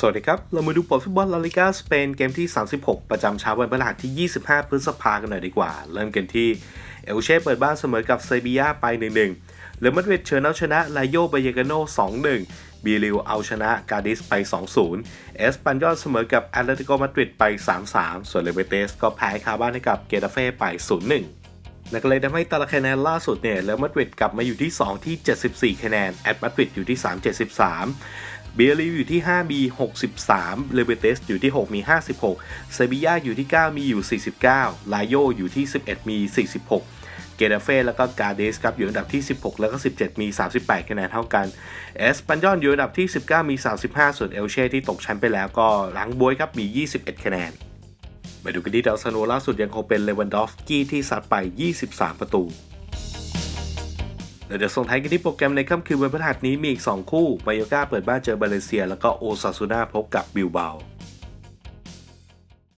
สวัสดีครับ เรามาดูผลฟุตบอลลาลิกาสเปนเกมที่ 36 ประจำเช้าวันพฤหัสที่ 25 พฤษภากันหน่อยดีกว่า เริ่มกันที่ เอลเช่เปิดบ้านเสมอกับเซบียาไป 1-1เรอัลมาดริดเชิญเอาชนะไลโยบายเกโน 2-1 บีริวเอาชนะกาดิสไป 2-0 เอสปันยอลเสมอกับแอตเลติโกมาดริดไป 3-3 ส่วนเลเวเตสก็แพ้คาบ้านให้กับเกตาเฟ่ไป 0-1นั่นก็เลยทำให้ตารางคะแนนล่าสุดเนี่ยแล้วมาดริดกลับมาอยู่ที่ 2 ที่ 74 คะแนน แอตมาดริดอยู่ที่ 3 73 เบลีอยู่ที่ 5 มี 63 เลเบเตสอยู่ที่ 6 มี 56 เซบียาอยู่ที่ 9 มีอยู่ 49 ลาโยอยู่ที่ 11 มี 46เกเดเฟ่แล้วก็กาเดสครับอยู่อันดับที่ 16 แล้วก็ 17 มี 38คะแนนเท่ากันเอสปันยอนอยู่อันดับที่ 19 มี 35 ส่วนเอลเช่ที่ตกชั้นไปแล้วก็หลังบวยครับมี 21 คะแนน มาดูกันที่ดาวซันโวล่าสุดยังคงเป็นเลวันดอฟกี้ที่ซัดไป 23 ประตู เดี๋ยวส่งท้ายกันที่โปรแกรมในค่ำคืนวันพฤหัสนี้มีอีก 2 คู่มายโยกาเปิดบ้านเจอบาเลเซีย แล้วก็โอซาซูนาพบกับบิลเบา